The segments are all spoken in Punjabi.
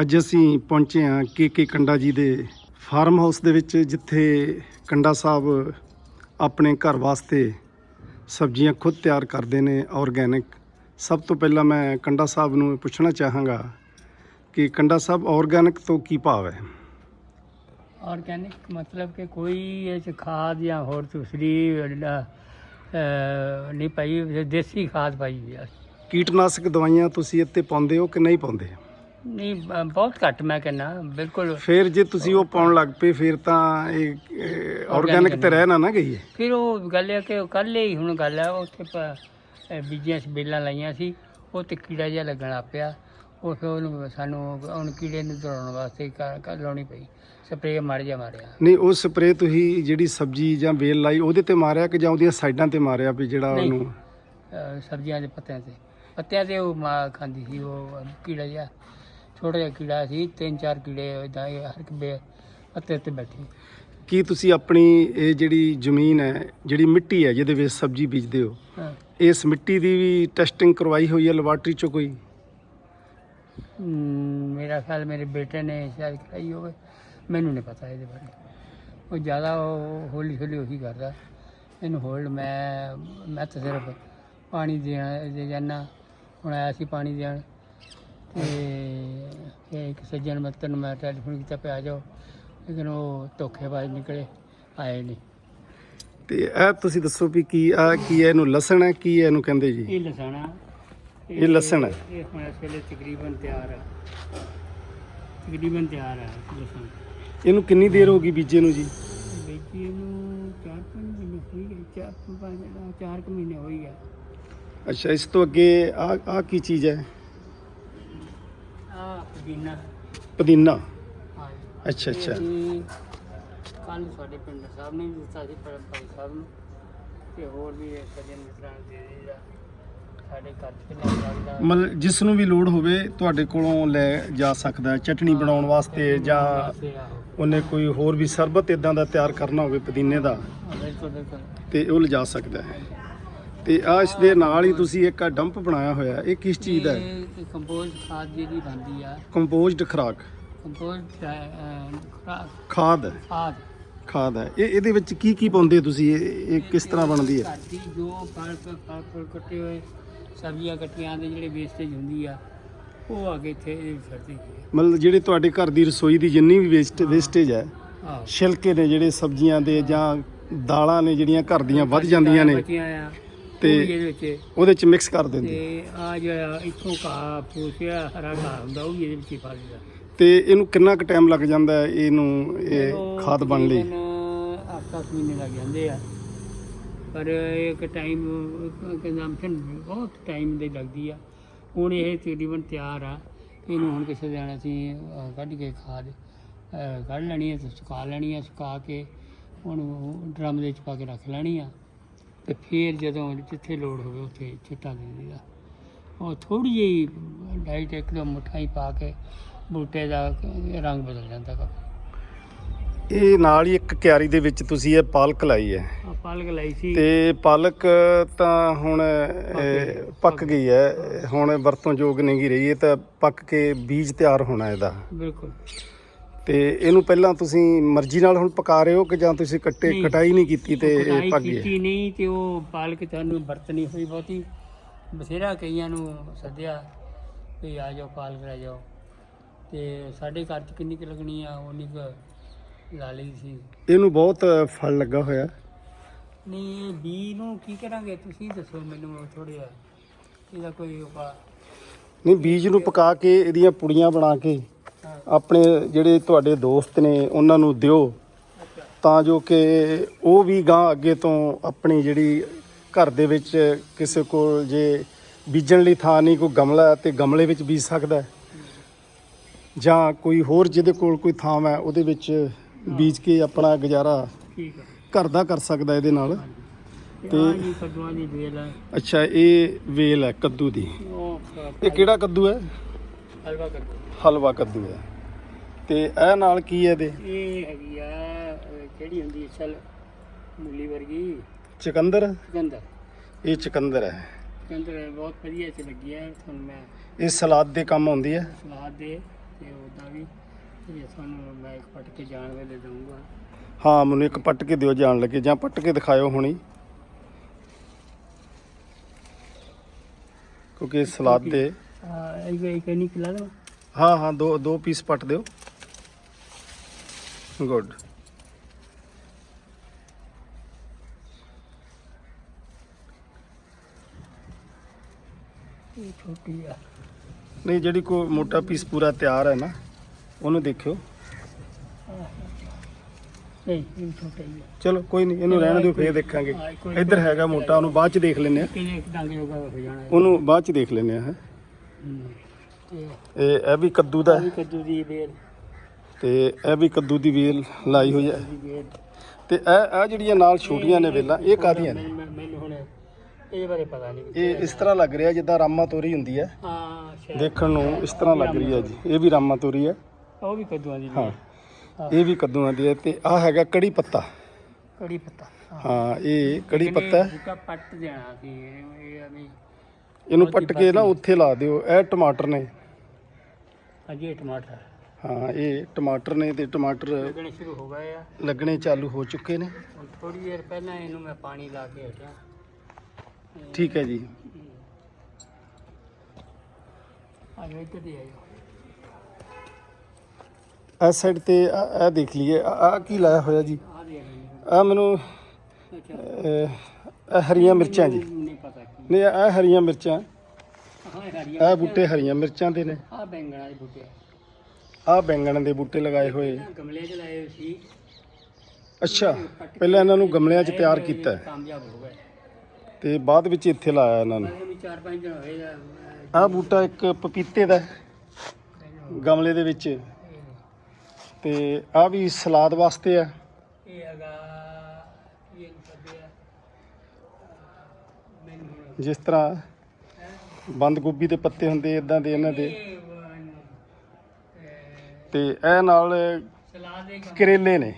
ਅੱਜ ਅਸੀਂ ਪਹੁੰਚੇ ਹਾਂ ਕੇ ਕੇ ਕੰਡਾ ਜੀ ਦੇ ਫਾਰਮ ਹਾਊਸ ਦੇ ਵਿੱਚ ਜਿੱਥੇ ਕੰਡਾ ਸਾਹਿਬ ਆਪਣੇ ਘਰ ਵਾਸਤੇ ਸਬਜ਼ੀਆਂ ਖੁਦ ਤਿਆਰ ਕਰਦੇ ਨੇ ਆਰਗੈਨਿਕ ਸਭ ਤੋਂ ਪਹਿਲਾਂ ਮੈਂ ਕੰਡਾ ਸਾਹਿਬ ਨੂੰ ਪੁੱਛਣਾ ਚਾਹਾਂਗਾ ਕਿ ਕੰਡਾ ਸਾਹਿਬ ਆਰਗੈਨਿਕ ਤੋਂ ਕੀ ਭਾਵ ਹੈ? ਆਰਗੈਨਿਕ ਮਤਲਬ ਕਿ ਕੋਈ ਇਹ 'ਚ ਖਾਦ ਜਾਂ ਹੋਰ ਦੂਸਰੀ ਨਹੀਂ ਪਾਈ ਦੇਸੀ ਖਾਦ ਪਾਈ ਹੋਈ ਆ। ਕੀਟਨਾਸ਼ਕ ਦਵਾਈਆਂ ਤੁਸੀਂ ਇੱਥੇ ਪਾਉਂਦੇ ਹੋ ਕਿ ਨਹੀਂ ਪਾਉਂਦੇ? ਨਹੀਂ ਬ- ਬਹੁਤ ਘੱਟ ਮੈਂ ਕਹਿੰਦਾ ਬਿਲਕੁਲ। ਫਿਰ ਜੇ ਤੁਸੀਂ ਉਹ ਪਾਉਣ ਲੱਗ ਪਏ ਫਿਰ ਤਾਂ ਇਹ ਆਰਗੈਨਿਕ ਤੇ ਰਹਿ ਨਾ ਨਾ ਗਈ ਹੈ ਫਿਰ ਉਹ ਗੱਲ ਹੈ ਕਿ ਕੱਲ ਹੀ ਹੁਣ ਗੱਲ ਹੈ ਉੱਥੇ ਪ- ਅਹ ਬੀਜੀਆਂ ਸਬੇਲਾਂ ਲਾਈਆਂ ਸੀ ਉਹ ਤੇ ਕੀੜਾ ਜਿਹਾ ਲੱਗਣ ਲੱਗ ਪਿਆ। ਉਹ ਫਿਰ ਉਹਨੂੰ ਸਾਨੂੰ ਉਹਨੂੰ ਕੀੜੇ ਨੂੰ ਦੌੜਾਉਣ ਵਾਸਤੇ ਲਾਉਣੀ ਪਈ। ਸਪਰੇਅ ਮਾਰ ਜਾ ਮਾਰਿਆ। ਨਹੀਂ ਉਹ ਸਪਰੇ ਤੁਸੀਂ ਜਿਹੜੀ ਸਬਜ਼ੀ ਜਾਂ ਵੇਲ ਲਾਈ ਉਹਦੇ ਤੇ ਮਾਰਿਆ ਕਿ ਜਾਂ ਉਹਦੀਆਂ ਸਾਈਡਾਂ ਤੇ ਮਾਰਿਆ ਵੀ ਜਿਹੜਾ ਨਹੀਂ। ਉਹਨੂੰ? ਅਹ ਸਬਜ਼ੀਆਂ ਦੇ ਪੱਤਿਆਂ ਤੇ। ਪੱਤਿਆਂ ਤੇ ਉਹ ਮਾਂ ਖਾਂਦੀ ਸੀ ਉਹ ਕੀੜਾ ਜਿਹਾ। ਛੋਟਾ ਜਿਹਾ ਕੀੜਾ ਸੀ ਤਿੰਨ ਚਾਰ ਕੀੜੇ ਇਦਾਂ ਹਰ ਇੱਕ ਬੇ ਪੱਤੇ ਤੇ ਬੈਠੇ। ਕੀ ਤੁਸੀਂ ਆਪਣੀ ਇਹ ਜਿਹੜੀ ਜ਼ਮੀਨ ਹੈ ਜਿਹੜੀ ਮਿੱਟੀ ਹੈ ਜਿਹਦੇ ਵਿੱਚ ਸਬਜ਼ੀ ਬੀਜਦੇ ਹੋ ਹਾਂ। ਇਸ ਮਿੱਟੀ ਦੀ ਵੀ ਟੈਸਟਿੰਗ ਕਰਵਾਈ ਹੋਈ ਹੈ ਲੈਬਾਰਟਰੀ ਚੋਂ ਕੋਈ? ਹਮ, ਮੇਰਾ ਖਿਆਲ ਮੇਰੇ ਬੇਟੇ ਨੇ ਸ਼ਾਇਦ ਕਰਾਈ ਹੋਵੇ। ਮੈਨੂੰ ਨਹੀਂ ਪਤਾ ਇਹਦੇ ਬਾਰੇ। ਉਹ ਜ਼ਿਆਦਾ ਉਹ ਹੌਲੀ ਹੌਲੀ ਉਹੀ ਕਰਦਾ। ਇਹਨੂੰ ਹੋਲਡ ਮੈਂ ਮੈਂ ਤਾਂ ਸਿਰਫ ਪਾਣੀ ਦੇਣ ਦੇ ਜਾਨਾ ਹੁਣ ਆਇਆ ਸੀ ਪਾਣੀ ਦੇਣ। ਤੇ ਇੱਕ ਸੱਜਣ ਮਿੱਤਰ ਨੂੰ ਮੈਂ ਟੈਲੀਫੋਨ ਕੀਤਾ ਪਿਆ ਜਾਓ। ਲੇਕਿਨ ਉਹ ਧੋਖੇਬਾਜ਼ ਨਿਕਲੇ ਆਏ ਨਹੀਂ ਤੇ ਇਹ ਤੁਸੀਂ ਦੱਸੋ ਵੀ ਕੀ ਆ ਕੀ ਹੈ? ਇਹਨੂੰ ਲਸਣ ਹੈ ਕੀ ਹੈ ਇਹਨੂੰ ਕਹਿੰਦੇ ਜੀ? ਇਹ ਲਸਾਣਾ ਇਹ ਲਸਣ ਹੈ। ਇਹ ਹੁਣ ਇਸ ਵੇਲੇ ਤਕਰੀਬਨ ਤਿਆਰ ਹੈ ਤਕਰੀਬਨ ਤਿਆਰ ਹੈ ਲਸਣ। ਇਹਨੂੰ ਕਿੰਨੀ ਦੇਰ ਹੋ ਗਈ ਬੀਜੇ ਨੂੰ ਜੀ? ਬੇਟੀ ਨੂੰ ਚਾਰ ਪੰਜ ਮਹੀਨੇ ਹੋਈ ਗਏ ਚਾਰ ਪੰਜ ਚਾਰ ਕੁ ਮਹੀਨੇ ਹੋਈ ਗਏ। ਅੱਛਾ ਇਸ ਤੋਂ ਅੱਗੇ ਆ ਆ ਕੀ ਚੀਜ਼ ਹੈ? ਆ ਪੁਦੀਨਾ। ਪੁਦੀਨਾ? ਹਾਂ ਅੱਛਾ ਅੱਛਾ। ਕੱਲ ਸਾਡੇ ਪਿੰਡ ਸਾਹਿਬ ਨੇ ਵੀ ਦਿੱਤਾ ਸੀ ਪਰ ਭਾਈ ਸਾਹਿਬ ਨੂੰ। ਤੇ ਹੋਰ ਵੀ ਇਹ ਸੱਜਣ ਮਿੱਤਰਾਂ ਨੂੰ ਦੇ ਸਾਡੇ ਘਰ ਕਿੰਨਾ ਲੱਗਦਾ ਮਤਲਬ ਜਿਸ ਨੂੰ ਵੀ ਲੋੜ ਹੋਵੇ ਤੁਹਾਡੇ ਕੋਲੋਂ ਲੈ ਜਾ ਸਕਦਾ ਹੈ ਚਟਣੀ ਬਣਾਉਣ ਵਾਸਤੇ ਜਾਂ। ਉਹਨੇ ਕੋਈ ਹੋਰ ਵੀ ਸਰਬਤ ਇਦਾਂ ਦਾ ਤਿਆਰ ਕਰਨਾ ਹੋਵੇ ਪੁਦੀਨੇ ਦਾ ਹਾਂ, ਬਿਲਕੁਲ ਬਿਲਕੁਲ। ਤੇ ਉਹ ਲਿਜਾ ਸਕਦਾ ਹੈ। ਤੇ ਆ ਇਸ ਦੇ ਨਾਲ ਹੀ ਤੁਸੀਂ ਇੱਕ ਡੰਪ ਬਣਾਇਆ ਹੋਇਆ ਇਹ ਕਿਸ ਚੀਜ਼ ਦਾ ਹੈ? ਇਹ ਕੰਪੋਜ਼ ਖਾਦ ਜਿਹੜੀ ਬਣਦੀ ਆ। ਕੰਪੋਜ਼ਡ ਖਰਾਕ। ਕੰਪੋਜ਼ ਖੁਰਾਕ ਖਾਦ ਹੈ। ਖਾਦ। ਖਾਦ ਹੈ। ਇਹ ਇਹਦੇ ਵਿੱਚ ਕੀ ਕੀ ਪਾਉਂਦੇ ਤੁਸੀਂ? ਇਹ ਇਹ ਕਿਸ ਤਰ੍ਹਾਂ ਬਣਦੀ ਹੈ? ਘਰ ਦੀ ਜੋ ਫਲ ਫਲ ਫੁੱਲ ਕੱਟੇ ਹੋਏ ਸਬਜ਼ੀਆਂ ਕੱਟੀਆਂ ਦੇ ਜਿਹੜੇ ਵੇਸਟੇਜ ਹੁੰਦੀ ਆ ਉਹ ਆ ਕੇ ਇੱਥੇ ਇਹ ਫਿਰਦੀ ਹੈ ਮਤਲਬ ਜਿਹੜੇ ਤੁਹਾਡੇ ਘਰ ਦੀ ਰਸੋਈ ਦੀ ਜਿੰਨੀ ਵੀ ਵੇਸਟ ਵੇਸਟੇਜ ਹੈ ਆਹ ਛਿਲਕੇ ਨੇ ਜਿਹੜੇ ਸਬਜ਼ੀਆਂ ਦੇ ਜਾਂ ਦਾਲਾਂ ਨੇ ਜਿਹੜੀਆਂ ਘਰ ਦੀਆਂ ਵੱਧ ਜਾਂਦੀਆਂ ਨੇ ਬਚੀਆਂ ਆ। ਤੇ- ਤੇ ਇਹਦੇ ਵਿੱਚ। ਉਹਦੇ ਚ ਮਿਕਸ ਕਰ ਦਿੰਦੇ ਤੇ ਆ ਜਿਹੜਾ ਇੱਥੋਂ ਘਾਹ ਫੂਸਿਆ ਹਰਾ ਘਾਹ ਹੁੰਦਾ ਉਹ ਵੀ ਇਹਦੇ ਵਿੱਚ ਹੀ ਪਾ ਦਿੰਦਾ ਤੇ ਇਹਨੂੰ ਕਿੰਨਾ ਕੁ ਟਾਈਮ ਲੱਗ ਜਾਂਦਾ ਹੈ ਇਹਨੂੰ ਇਹ ਖਾਦ ਬਣ ਲਈ? ਹਫਤਾ ਮਹੀਨੇ ਲੱਗ ਜਾਂਦੇ ਆ। ਪਰ ਇੱਕ ਟਾਈਮ ਕੰਜ਼ੰਪਸ਼ਨ ਬਹੁਤ ਟਾਈਮ ਦੀ ਲੱਗਦੀ ਆ। ਹੁਣ ਇਹ ਤਕਰੀਬਨ ਤਿਆਰ ਆ। ਇਹਨੂੰ ਹੁਣ ਕਿਸੇ ਦਿਨ ਅਸੀਂ ਕੱਢ ਕੇ ਖਾਦ ਕੱਢ ਲੈਣੀ ਹੈ ਸੁਕਾ ਲੈਣੀ ਹੈ ਸੁਕਾ ਕੇ ਉਹਨੂੰ ਡਰਮ ਦੇ ਵਿੱਚ ਪਾ ਕੇ ਰੱਖ ਲੈਣੀ ਆ। ਤੇ ਫਿਰ ਜਦੋਂ ਜਿੱਥੇ ਲੋੜ ਹੋਵੇ ਉੱਥੇ ਛਿੱਟਾ ਦੇ ਦਿੰਦਾ ਉਹ ਥੋੜੀ ਜਿਹੀ ਡਾਈਟ ਇੱਕਦਮ ਮੁਠਾਈ ਪਾ ਕੇ ਬੂਟੇ ਦਾ ਰੰਗ ਬਦਲ ਜਾਂਦਾ ਕਾਫੀ ਇਹ ਨਾਲ ਹੀ ਇੱਕ ਕਿਆਰੀ ਦੇ ਵਿੱਚ ਤੁਸੀਂ ਇਹ ਪਾਲਕ ਲਾਈ ਹੈ। ਪਾਲਕ ਲਾਈ ਸੀ। ਤੇ ਪਾਲਕ ਤਾਂ ਹੁਣ ਪੱਕ ਗਈ ਹੈ। ਹੁਣ ਵਰਤੋਂ ਯੋਗ ਨਹੀਂ ਰਹੀ ਇਹ ਤਾਂ ਪੱਕ ਕੇ ਬੀਜ ਤਿਆਰ ਹੋਣਾ ਇਹਦਾ। ਬਿਲਕੁਲ। ਤੇ ਇਹਨੂੰ ਪਹਿਲਾਂ ਤੁਸੀਂ ਮਰਜ਼ੀ ਨਾਲ ਹੁਣ ਪਕਾ ਰਹੇ ਹੋ ਕਿ ਜਾਂ ਤੁਸੀਂ ਕੱਟੇ ਨਹੀਂ। ਕਟਾਈ ਨਹੀਂ ਕੀਤੀ ਤੇ ਇਹ ਪੱਕ ਗਈ ਕੀਤੀ ਨਹੀਂ ਤੇ ਉਹ ਪਾਲਕ ਤੁਹਾਨੂੰ ਵਰਤਣੀ ਹੋਈ ਬਹੁਤੀ। ਬਥੇਰਾ ਕਈਆਂ ਨੂੰ ਸੱਦਿਆ ਵੀ ਆ ਜਾਓ ਪਾਲਕ ਲੈ ਜਾਓ। ਤੇ ਸਾਡੇ ਘਰ ਚ ਕਿੰਨੀ ਕੁ ਲੱਗਣੀ ਆ ਉਨੀ ਕੁ ਲਾ ਲਈ ਸੀ। ਇਹਨੂੰ ਬਹੁਤ ਫਲ ਲੱਗਾ ਹੋਇਆ। ਨਹੀਂ ਇਹ ਬੀ ਨੂੰ ਕੀ ਕਰਾਂਗੇ? ਤੁਸੀਂ ਦੱਸੋ ਮੈਨੂੰ ਥੋੜ੍ਹਾ ਇਹਦਾ ਕੋਈ ਉਪਾ ਨਹੀਂ ਬੀਜ ਨੂੰ ਪਕਾ ਕੇ ਇਹਦੀਆਂ ਪੁੜੀਆਂ ਬਣਾ ਕੇ ਆਪਣੇ ਜਿਹੜੇ ਤੁਹਾਡੇ ਦੋਸਤ ਨੇ ਉਹਨਾਂ ਨੂੰ ਦਿਓ। ਤਾਂ ਜੋ ਕਿ ਉਹ ਵੀ ਗਾਂ ਅੱਗੇ ਤੋਂ ਆਪਣੀ ਜਿਹੜੀ ਘਰ ਦੇ ਵਿੱਚ ਕਿਸੇ ਕੋਲ ਜੇ ਬੀਜਣ ਲਈ ਥਾਂ ਨਹੀਂ ਕੋਈ ਗਮਲਾ ਤੇ ਗਮਲੇ ਵਿੱਚ ਬੀਜ ਸਕਦਾ ਜਾਂ ਕੋਈ ਹੋਰ ਜਿਹਦੇ ਕੋਲ ਕੋਈ ਥਾਂ ਹੈ ਉਹਦੇ ਵਿੱਚ ਬੀਜ ਕੇ ਆਪਣਾ ਗੁਜ਼ਾਰਾ ਠੀਕ ਹੈ। ਘਰ ਦਾ ਕਰ ਸਕਦਾ ਇਹਦੇ ਨਾਲ। ਤੇ ਤੇ- ਆ ਜੀ ਕਦੂਆਂ ਦੀ ਵੇਲ ਹੈ। ਅੱਛਾ ਇਹ ਵੇਲ ਹੈ ਕੱਦੂ ਦੀ। ਇਹ ਕਿਹੜਾ ਕੱਦੂ ਹੈ? ਹਲਵਾ ਕੱਦੂ। ਹਲਵਾ ਕੱਦੂ ਹੈ। ਤੇ ਇਹ ਨਾਲ ਕੀ ਹੈ ਇਹਦੇ? ਇਹ ਹੈਗੀ ਆ ਅਹ, ਕਿਹੜੀ ਹੁੰਦੀ ਹੈ ਚਲ ਮੁੱਲੀ ਵਰਗੀ। ਚਕੰਦਰ? ਗੰਦਰ ਇਹ ਚਕੰਦਰ ਹੈ। ਗੰਦਰ ਬਹੁਤ ਵਧੀਆ ਚ ਲੱਗੀ ਹੈ ਤੁਹਾਨੂੰ ਮੈਂ ਇਹ ਸਲਾਦ ਦੇ ਕੰਮ ਆਉਂਦੀ ਹੈ। ਸਲਾਦ ਦੇ ਤੇ ਉਹਦਾ ਵੀ। ਤੇ ਤੁਹਾਨੂੰ ਮੈਂ ਇੱਕ ਪੱਟ ਕੇ ਜਾਣ ਵੇਲੇ ਦਊਂਗਾ। ਹਾਂ ਮੈਨੂੰ ਇੱਕ ਪੱਟ ਕੇ ਦਿਓ ਜਾਣ ਲੱਗੇ ਜਾਂ ਪੱਟ ਕੇ ਦਿਖਾਇਓ ਹੁਣੀ। ਕਿਉਂਕਿ ਸਲਾਦ ਦੇ ਆ ਇਹ ਇੱਕ ਨਹੀਂ ਖਿਲਾ ਦੇਣਾ ਹਾਂ ਹਾਂ ਦੋ ਦੋ ਪੀਸ ਪੱਟ ਦਿਓ। ਗੁੱਡ ਇਹ ਛੋਟੀ ਆ। ਨਹੀਂ ਜਿਹੜੀ ਕੋ ਮੋਟਾ ਪੀਸ ਪੂਰਾ ਤਿਆਰ ਹੈ ਨਾ ਉਹਨੂੰ ਦੇਖਿਓ। ਨਹੀਂ ਇਹ ਛੋਟਾ ਹੀ ਆ। ਚਲੋ ਕੋਈ ਨਹੀਂ ਇਹਨੂੰ ਰਹਿਣ ਦਿਓ ਫੇਰ ਦੇਖਾਂਗੇ। ਇੱਧਰ ਹੈਗਾ ਮੋਟਾ ਉਹਨੂੰ ਬਾਅਦ ਚ ਦੇਖ ਲੈਂਦੇ ਆ ਹੋ ਜਾਣਾ। ਉਹਨੂੰ ਬਾਅਦ ਚ ਦੇਖ ਲੈਂਦੇ ਆ ਹੈਂ। ਇਹ ਇਹ ਵੀ ਕੱਦੂ ਦਾ ਹੈ। ਕੱਦੂ ਤੇ ਇਹ ਵੀ ਕੱਦੂ ਦੀ ਵੇਲ ਲਾਈ ਹੋਈ ਹੈ। ਦੀ ਤੇ ਇਹ ਇਹ ਜਿਹੜੀਆਂ ਨਾਲ ਛੋਟੀਆਂ ਨੇ ਵੇਲਾਂ ਇਹ ਕਾਦੀਆਂ ਨੇ? ਮੈਨੂੰ ਮੈਨੂੰ ਹੁਣ ਇਹਦੇ ਬਾਰੇ ਪਤਾ ਨਹੀਂ। ਇਹ ਇਸ ਤਰ੍ਹਾਂ ਲੱਗ ਰਿਹਾ ਜਿੱਦਾਂ ਰਾਮਾ ਤੋਰੀ ਹੁੰਦੀ ਹੈ। ਹਾਂ ਸ਼ਾਇਦ। ਦੇਖਣ ਨੂੰ ਇਸ ਤਰ੍ਹਾਂ ਲੱਗ ਰਹੀ ਹੈ ਜੀ। ਇਹ ਵੀ ਰਾਮਾ ਤੋਰੀ ਹੈ। ਉਹ ਵੀ ਕੱਦੂਆਂ ਦੀ ਹਾਂ। ਇਹ ਵੀ ਕੱਦੂਆਂ ਦੀ ਹੈ ਤੇ ਆਹ ਹੈਗਾ ਕੜੀ ਪੱਤਾ। ਕੜੀ ਪੱਤਾ ਹਾਂ। ਇਹ ਕੜੀ ਪੱਤਾ ਹੈ। ਬੂਟਾ ਪੱਟ ਦੇਣਾ ਸੀ ਇਹ ਇਹ ਆ ਵੀ ਇਹਨੂੰ ਪੱਟ ਕੇ ਨਾ ਉੱਥੇ ਲਾ ਦਿਓ। ਇਹ ਟਮਾਟਰ ਨੇ। ਅਜੇ ਟਮਾਟਰ। ਹਾਂ ਇਹ ਟਮਾਟਰ ਨੇ ਤੇ ਟਮਾਟਰ ਲੱਗਣੇ ਸ਼ੁਰੂ ਹੋ ਗਏ ਆ। ਲੱਗਣੇ ਚਾਲੂ ਹੋ ਚੁੱਕੇ ਨੇ। ਹੁਣ ਥੋੜੀ ਦੇਰ ਪਹਿਲਾਂ ਇਹਨੂੰ ਮੈਂ ਪਾਣੀ ਲਾ ਕੇ ਹਟਿਆ। ਠੀਕ ਹੈ ਜੀ। ਆਜੋ ਇੱਧਰ ਦੀ ਆਜੋ। ਇਸ ਸਾਈਡ ਤੇ ਆ ਇਹ ਦੇਖ ਲਈਏ। ਆ ਕੀ ਲਾਇਆ ਹੋਇਆ ਜੀ? ਆ ਮੈਨੂੰ ਅੱਛਾ। ਅਹ, ਇਹ ਹਰੀਆਂ ਮਿਰਚਾਂ ਜੀ। ਨਹੀਂ ਇਹ ਹਰੀਆਂ ਮਿਰਚਾਂ। ਹਾਂ ਹਰੀਆਂ ਇਹ ਬੂਟੇ ਹਰੀਆਂ ਮਿਰਚਾਂ ਦੇ ਨੇ। ਆ ਬੈਂਗਣਾ ਦੇ ਬੂਟੇ। ਆਹ ਬੈਂਗਣ ਦੇ ਬੂਟੇ ਲਗਾਏ ਹੋਏ। ਗਮਲੇ 'ਚ ਲਾਏ ਹੋਏ ਸੀ। ਅੱਛਾ ਪਹਿਲਾਂ ਇਹਨਾਂ ਨੂੰ ਗਮਲਿਆਂ 'ਚ ਤਿਆਰ ਕੀਤਾ। ਹੈ ਕਾਮਯਾਬ ਹੋ ਗਏ। ਤੇ ਬਾਅਦ ਵਿੱਚ ਇੱਥੇ ਲਾਇਆ ਇਹਨਾਂ ਨੂੰ। ਇਹ ਵੀ ਚਾਰ ਪੰਜ ਦਿਨ ਹੋਏ ਆ ਆਹ ਬੂਟਾ ਇੱਕ ਪਪੀਤੇ ਦਾ ਹੈ, ਗਮਲੇ ਦੇ ਵਿੱਚ। ਤੇ ਆਹ ਵੀ ਸਲਾਦ ਵਾਸਤੇ ਆ। ਇਹ ਹੈਗਾ ਇਹ ਕਰਦੇ ਆ ਮੈਨੂੰ ਹੁਣ ਜਿਸ ਤਰ੍ਹਾਂ ਬੰਦ ਗੋਭੀ ਦੇ ਪੱਤੇ ਹੁੰਦੇ ਇਦਾਂ ਦੇ ਇਹਨਾਂ ਦੇ। ਇਹ ਇਹ ਤੇ ਇਹ ਨਾਲ ਕਰੇਲੇ ਨੇ।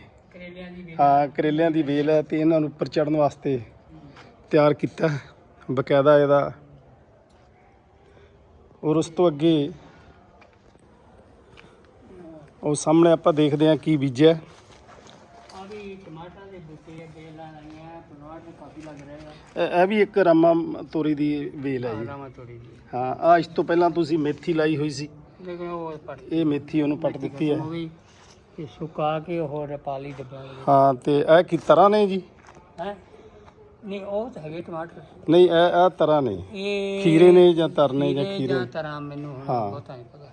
ਹਾਂ, ਕਰੇਲਿਆਂ ਦੀ ਵੇਲ ਹੈ ਤੇ ਇਹਨਾਂ ਨੂੰ ਉੱਪਰ ਚੜਨ ਵਾਸਤੇ ਤਿਆਰ ਕੀਤਾ। ਬਕਾਇਦਾ ਇਹਦਾ। ਔਰ ਉਸ ਤੋਂ ਅੱਗੇ ਉਹ ਸਾਹਮਣੇ ਆਪਾਂ ਦੇਖਦੇ ਹਾਂ ਕੀ ਬੀਜਿਆ। ਟਮਾਟਰ ਦੇ ਬੂਟੇ ਆ ਬੇਲਾਂ ਲਾਈਆਂ ਟਮਾਟਰ ਕਾਫੀ ਲੱਗ ਰਹੇ ਆ। ਇਹ ਇਹ ਵੀ ਇੱਕ ਰਾਮਾ ਤੋਰੀ ਦੀ ਵੇਲ ਹੈ ਜੀ। ਹਾਂ ਆ ਇਸ ਤੋਂ ਪਹਿਲਾਂ ਤੁਸੀਂ ਮੇਥੀ ਲਾਈ ਹੋਈ ਸੀ। ਲੇਕਿਨ ਉਹ ਪੱਟ ਇਹ ਮੇਥੀ ਉਹਨੂੰ ਪੱਟ ਦਿੱਤੀ ਹੈ ਉਹ ਵੀ ਤੇ ਸੁਕਾ ਕੇ ਹੋਰ ਪਾਲੀ ਹਾਂ ਤੇ ਇਹ ਕੀ ਤਰ੍ਹਾਂ ਨੇ ਜੀ? ਹੈ? ਨਹੀਂ ਉਹ ਤਾਂ ਹੈਗੇ ਟਮਾਟਰ। ਨਹੀਂ ਇਹ ਇਹ ਤਰ੍ਹਾਂ ਨੇ। ਇਹ ਖੀਰੇ ਨੇ ਜਾਂ ਤਰਨੇ ਜਾਂ ਖੀਰੇ ਖੀਰੇ? ਜਾਂ ਤਰ੍ਹਾਂ ਮੈਨੂੰ ਹੁਣ ਹਾਂ। ਬਹੁਤਾ ਨਹੀਂ ਪਤਾ।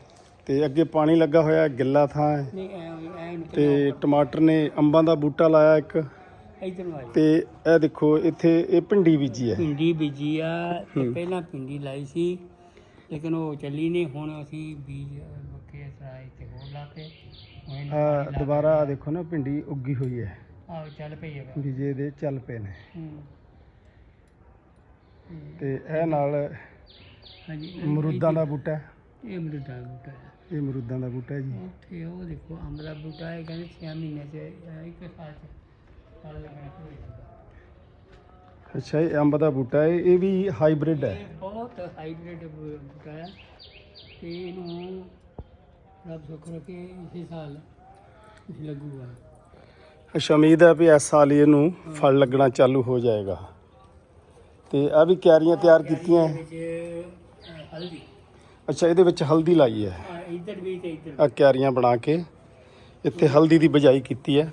ਤੇ ਅੱਗੇ ਪਾਣੀ ਲੱਗਾ ਹੋਇਆ ਗਿੱਲਾ ਥਾਂ ਹੈ। ਨਹੀਂ ਐ ਐ ਨਿਕਲ ਤੇ ਟਮਾਟਰ ਨੇ ਅੰਬਾਂ ਦਾ ਬੂਟਾ ਲਾਇਆ ਇੱਕ। ਇਧਰ ਨੂੰ ਆਈ ਤੇ ਇਹ ਦੇਖੋ ਇੱਥੇ ਇਹ ਭਿੰਡੀ ਬੀਜੀ ਹੈ। ਭਿੰਡੀ ਬੀਜੀ ਆ ਤੇ। ਪਹਿਲਾਂ ਭਿੰਡੀ ਲਾਈ ਸੀ ਲੇਕਿਨ ਉਹ ਚੱਲੀ ਨਹੀਂ ਹੁਣ ਅਸੀਂ ਬੀਜ ਮੱਕੇ ਸਰਾਏ ਤੇ ਹੋਰ ਲਾਤੇ ਆ ਲਾ ਦੁਬਾਰਾ ਆਹ ਦੇਖੋ ਨਾ ਭਿੰਡੀ ਉੱਗੀ ਹੋਈ ਹੈ। ਆਹੋ ਚੱਲ ਪਈ ਹੈ ਬੀਜੇ ਦੇ ਚੱਲ ਪਏ ਨੇ। ਹੂੰ। ਤੇ ਇਹ ਨਾਲ ਹਾਂਜੀ। ਅਮਰੂਦਾਂ ਦਾ ਬੂਟਾ ਹੈ। ਇਹ ਅਮਰੂਦਾਂ ਦਾ ਬੂਟਾ ਹੈ। ਇਹ ਅਮਰੂਦਾਂ ਦਾ ਬੂਟਾ ਹੈ ਜੀ। ਉੱਥੇ ਉਹ ਦੇਖੋ ਅੰਬ ਦਾ ਬੂਟਾ ਹੈ ਕਹਿੰਦੇ 6 ਮਹੀਨੇ ਚ ਇੱਕ ਸਾਲ ਚ ਫਲ ਲੱਗਣਾ ਸ਼ੁਰੂ ਹੋ ਜਾਂਦਾ। ਅੱਛਾ ਇਹ ਅੰਬ ਦਾ ਬੂਟਾ ਹੈ ਇਹ ਵੀ ਹਾਈਬ੍ਰਿਡ ਹੈ। ਇਹ ਬਹੁਤ ਹਾਈਬ੍ਰਿਡ ਬੂਟਾ ਹੈ ਤੇ ਇਹਨੂੰ ਰੱਬ ਸੁੱਖ ਰੱਖੇ ਇਸੇ ਸਾਲ ਲੱਗੂਗਾ। ਅੱਛਾ ਉਮੀਦ ਹੈ ਵੀ ਇਸ ਸਾਲ ਹੀ ਇਹਨੂੰ ਫਲ ਲੱਗਣਾ ਚਾਲੂ ਹੋ ਜਾਏਗਾ। ਤੇ ਆ ਵੀ ਕਿਆਰੀਆਂ ਤਿਆਰ ਕੀਤੀਆਂ। ਹੈ। ਵਿੱਚ ਅਹ, ਹਲਦੀ। ਅੱਛਾ ਇਹਦੇ ਵਿੱਚ ਹਲਦੀ ਲਾਈ ਹੈ। ਇੱਧਰ ਵੀ ਤੇ ਇੱਧਰ ਆ ਕਿਆਰੀਆਂ ਬਣਾ ਕੇ ਇੱਥੇ ਹਲਦੀ ਦੀ ਬਜਾਈ ਕੀਤੀ ਹੈ।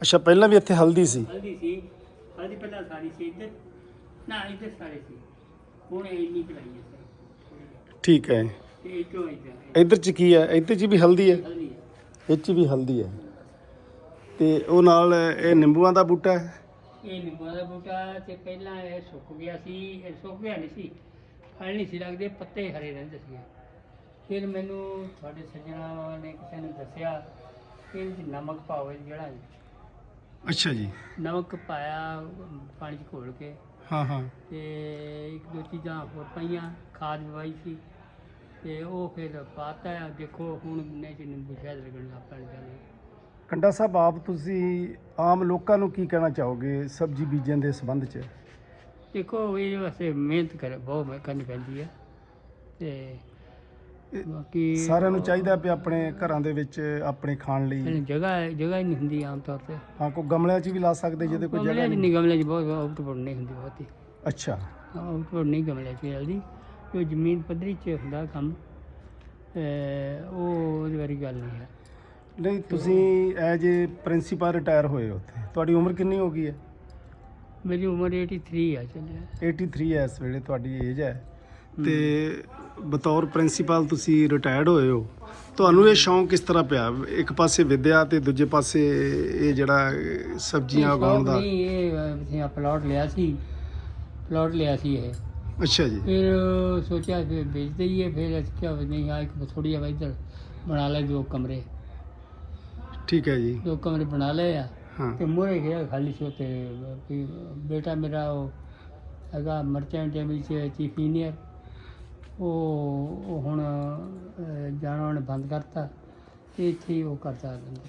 ਅੱਛਾ ਪਹਿਲਾਂ ਵੀ ਇੱਥੇ ਹਲਦੀ ਸੀ? ਹਲਦੀ ਸੀ ਹਲਦੀ ਪਹਿਲਾਂ ਸਾਰੀ ਸੀ ਇੱਧਰ। ਨਾ ਇੱਧਰ ਸਾਰੀ ਸੀ। ਹੁਣ ਇਹ ਇੰਨੀ ਕੁ ਲਾਈ ਹੈ ਸਰ। ਠੀਕ ਹੈ। ਇੱਧਰੋਂ ਚ ਕੀ ਹੈ? ਇੱਧਰ ਚ ਵੀ ਹਲਦੀ ਹੈ? ਹੈ। ਇਹ ਚ ਵੀ ਹਲਦੀ ਹੈ। ਤੇ ਉਹ ਨਾਲ ਇਹ ਨਿੰਬੂਆਂ ਦਾ ਬੂਟਾ ਹੈ। ਇਹ ਨਿੰਬੂਆਂ ਦਾ ਬੂਟਾ ਤੇ ਪਹਿਲਾਂ ਇਹ ਸੁੱਕ ਗਿਆ ਸੀ ਇਹ ਸੁੱਕ ਗਿਆ ਨਹੀਂ ਸੀ ਫਲ ਨਹੀਂ ਸੀ ਲੱਗਦੇ ਪੱਤੇ ਹਰੇ ਰਹਿੰਦੇ ਸੀ ਫਿਰ ਮੈਨੂੰ ਤੁਹਾਡੇ ਸੱਜਣਾ ਨੇ ਕਿਸੇ ਨੇ ਦੱਸਿਆ ਕਿ ਇਹਦੇ 'ਚ ਨਮਕ ਪਾਓ ਜਿਹੜਾ ਅੱਛਾ ਜੀ। ਨਮਕ ਪਾਇਆ ਪਾਣੀ 'ਚ ਘੋਲ ਕੇ। ਹਾਂ ਹਾਂ। ਤੇ ਇੱਕ ਦੋ ਚੀਜ਼ਾਂ ਹੋਰ ਪਾਈਆਂ ਖਾਦ ਵੀ ਪਾਈ ਸੀ। ਤੇ ਉਹ ਫਿਰ ਪਾਤਾ ਦੇਖੋ ਹੁਣ ਨੇ ਚ ਨਿੰਬੂ ਸ਼ਾਇਦ ਲੱਗਣ ਲੱਗ ਪੈਣ ਚੱਲੇ ਕੰਡਾ ਸਾਹਿਬ ਆਪ ਤੁਸੀਂ ਆਮ ਲੋਕਾਂ ਨੂੰ ਕੀ ਕਹਿਣਾ ਚਾਹੋਗੇ ਸਬਜ਼ੀ ਬੀਜਣ ਦੇ ਸੰਬੰਧ ਚ? ਦੇਖੋ ਇਹ ਵਾਸਤੇ ਮਿਹਨਤ ਕਰ ਬਹੁਤ ਮਿਹਨਤ ਕਰਨੀ ਪੈਂਦੀ ਹੈ ਤੇ ਬਾਕੀ ਸਾਰਿਆਂ ਨੂੰ ਚਾਹੀਦਾ ਵੀ ਆਪਣੇ ਘਰਾਂ ਦੇ ਵਿੱਚ ਆਪਣੇ ਖਾਣ ਲਈ। ਜਗ੍ਹਾ ਜਗ੍ਹਾ ਹੀ ਨਹੀਂ ਹੁੰਦੀ ਆਮ ਤੌਰ ਤੇ। ਹਾਂ ਕੋਈ ਗਮਲਿਆਂ 'ਚ ਵੀ ਲਾ ਸਕਦੇ ਜਿਹਦੇ ਕੋਈ ਜਗ੍ਹਾ ਨਹੀਂ। ਨਹੀਂ ਗਮਲੇ 'ਚ ਬਹੁਤ ਆਊਟਪੁੱਟ ਨਹੀਂ ਹੁੰਦੀ ਬਹੁਤੀ ਅੱਛਾ। ਆਊਟਪੁੱਟ ਨਹੀਂ ਗਮਲੇ 'ਚ ਜਲਦੀ। ਜੋ ਜ਼ਮੀਨ ਪੱਧਰੀ 'ਚ ਹੁੰਦਾ ਕੰਮ ਉਹ ਉਹਦੀ ਵਾਰੀ ਗੱਲ ਨਹੀਂ ਹੈ। ਨਹੀਂ ਤੁਸੀਂ ਐਜ ਏ ਪ੍ਰਿੰਸੀਪਲ ਰਿਟਾਇਰ ਹੋਏ ਹੋ ਉੱਥੇ। ਤੁਹਾਡੀ ਉਮਰ ਕਿੰਨੀ ਹੋ ਗਈ ਹੈ? ਮੇਰੀ ਉਮਰ 83 ਆ ਚੱਲਿਆ। 83 ਹੈ ਇਸ ਵੇਲੇ ਤੁਹਾਡੀ ਏਜ ਹੈ। ਤੇ ਬਤੌਰ ਪ੍ਰਿੰਸੀਪਲ ਤੁਸੀਂ ਰਿਟਾਇਰਡ ਹੋਏ ਹੋ। ਤੁਹਾਨੂੰ ਇਹ ਸ਼ੌਂਕ ਕਿਸ ਤਰ੍ਹਾਂ ਪਿਆ? ਇੱਕ ਪਾਸੇ ਵਿਦਿਆ ਤੇ ਦੂਜੇ ਪਾਸੇ ਇਹ ਜਿਹੜਾ ਸਬਜ਼ੀਆਂ ਉਗਾਉਣ ਦਾ? ਨਹੀਂ ਇਹ ਅਸੀਂ ਪਲਾਟ ਲਿਆ ਸੀ। ਪਲਾਟ ਲਿਆ ਸੀ ਇਹ। ਅੱਛਾ ਜੀ। ਫਿਰ ਸੋਚਿਆ ਫਿਰ ਵੇਚ ਦਈਏ ਫਿਰ ਅਸੀਂ ਕਿਹਾ ਵੀ ਨਹੀਂ ਆ ਇੱਕ ਥੋੜੀ ਜਿਹਾ ਇੱਧਰ। ਬਣਾ ਲੈ ਦੋ ਕਮਰੇ। ਠੀਕ ਹੈ ਜੀ। ਦੋ ਕਮਰੇ ਬਣਾ ਲਏ ਆ। ਹਾਂ। ਤੇ ਮੋਰੇ ਗਿਆ ਖਾਲੀ ਸੀ ਵੀ ਬੇਟਾ ਮੇਰਾ ਉਹ ਹੈਗਾ ਮਰਚੈਂਟ ਵਿੱਚ ਚੀਫ ਇੰਜੀਨੀਅਰ। ਉਹ ਹੁਣ ਜਾਣਾ ਉਹਨੇ ਬੰਦ ਕਰਤਾ। ਤੇ ਇੱਥੇ ਹੀ ਉਹ ਕਰਦਾ ਰਹਿੰਦਾ।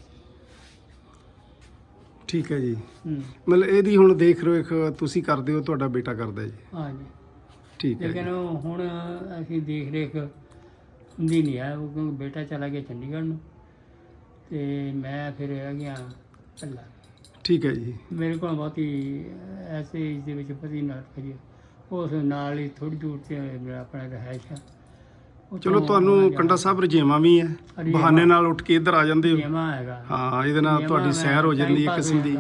ਠੀਕ ਹੈ ਜੀ। ਹੂੰ। ਮਤਲਬ ਇਹਦੀ ਹੁਣ ਦੇਖ ਰੇਖ ਤੁਸੀਂ ਕਰਦੇ ਹੋ ਤੁਹਾਡਾ ਬੇਟਾ ਕਰਦਾ ਜੀ। ਹਾਂਜੀ ਠੀਕ ਹੈ ਲੇਕਿਨ ਜੀ ਹੁਣ ਅਸੀਂ ਦੇਖ ਰੇਖ ਹੁੰਦੀ ਨਹੀਂ ਹੈ ਉਹ ਕਿਉਂਕਿ ਬੇਟਾ ਚਲਾ ਗਿਆ ਚੰਡੀਗੜ੍ਹ ਨੂੰ। ਤੇ ਮੈਂ ਫਿਰ ਰਹਿ ਗਿਆ ਇਕੱਲਾ। ਠੀਕ ਹੈ ਜੀ। ਮੇਰੇ ਕੋਲ ਬਹੁਤੀ ਐਸੇ ਇਸ ਦੇ ਵਿੱਚ ਪਤੀ ਨਾਟਕ ਜੀ ਉਸ ਨਾਲ ਹੀ ਥੋੜੀ ਦੂਰ ਤੇ ਮੇਰਾ ਆਪਣਾ ਰਹਿਸ਼ ਹੈ ਚਲੋ ਤੁਹਾਨੂੰ ਕੰਡਾ ਸਾਹਿਬ ਰਜੇਵਾ ਵੀ ਹੈ। ਬਹਾਨੇ ਨਾਲ ਉੱਠ ਕੇ ਇੱਧਰ ਆ ਜਾਂਦੇ ਹੋ। ਹੈਗਾ। ਹਾਂ ਇਹਦੇ ਨਾਲ ਤੁਹਾਡੀ ਸੈਰ ਹੋ ਜਾਂਦੀ ਹੈ ਕਿਸਮ ਦੀ।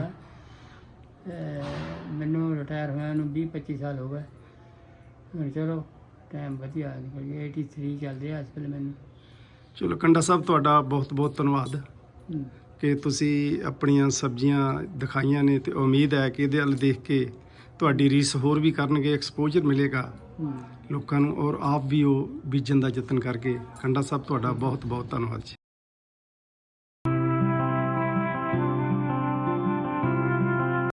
ਮੈਨੂੰ ਰਿਟਾਇਰ ਹੋਇਆ ਨੂੰ 20 25 ਸਾਲ ਹੋ ਗਏ। ਹੁਣ ਚਲੋ ਟਾਈਮ ਵਧੀਆ ਨਿਕਲ ਗਿਆ। 83 ਚੱਲ ਰਿਹਾ ਅੱਜ ਕੱਲ ਮੈਨੂੰ। ਚਲੋ ਕੰਡਾ ਸਾਹਿਬ ਤੁਹਾਡਾ ਬਹੁਤ ਬਹੁਤ ਧੰਨਵਾਦ। ਕਿ ਤੁਸੀਂ ਆਪਣੀਆਂ ਸਬਜ਼ੀਆਂ ਦਿਖਾਈਆਂ ਨੇ ਤੇ ਉਮੀਦ ਹੈ ਕਿ ਇਹਦੇ ਵੱਲ ਦੇਖ ਕੇ ਤੁਹਾਡੀ ਰੀਸ ਹੋਰ ਵੀ ਕਰਨਗੇ ਐਕਸਪੋਜ਼ਰ ਮਿਲੇਗਾ। ਲੋਕਾਂ ਨੂੰ ਔਰ ਆਪ ਵੀ ਉਹ ਬੀਜਣ ਦਾ ਯਤਨ ਕਰਕੇ। ਕੰਡਾ ਸਾਹਿਬ ਤੁਹਾਡਾ ਬਹੁਤ ਬਹੁਤ ਧੰਨਵਾਦ ਜੀ।